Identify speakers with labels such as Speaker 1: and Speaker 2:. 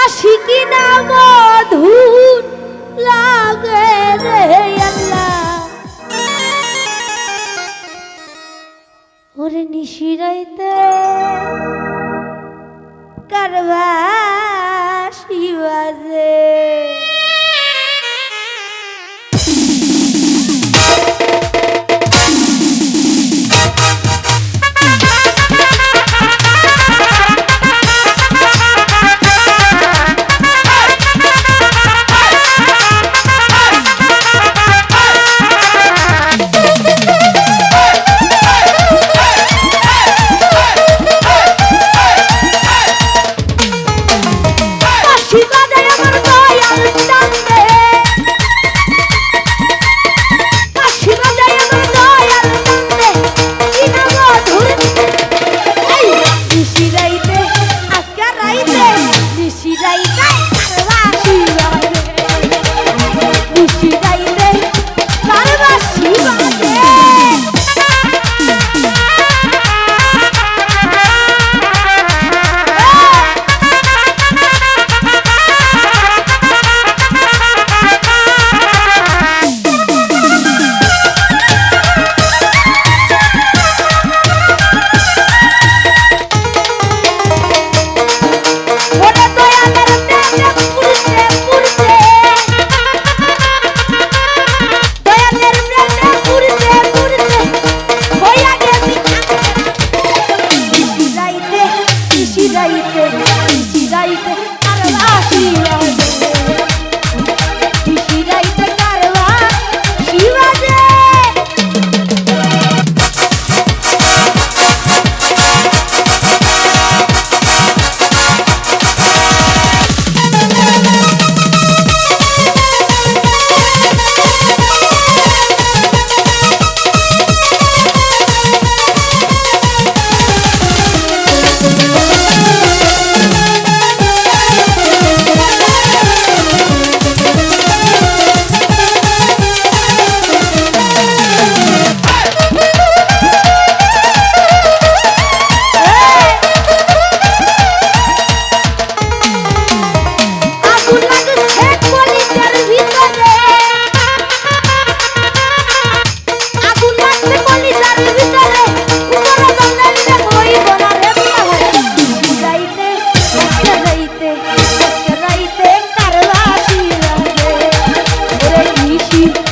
Speaker 1: বাসি কিনা মধুর লাগে রে আল্লাহ। ওরে নিশিরাইতে কারবা feet.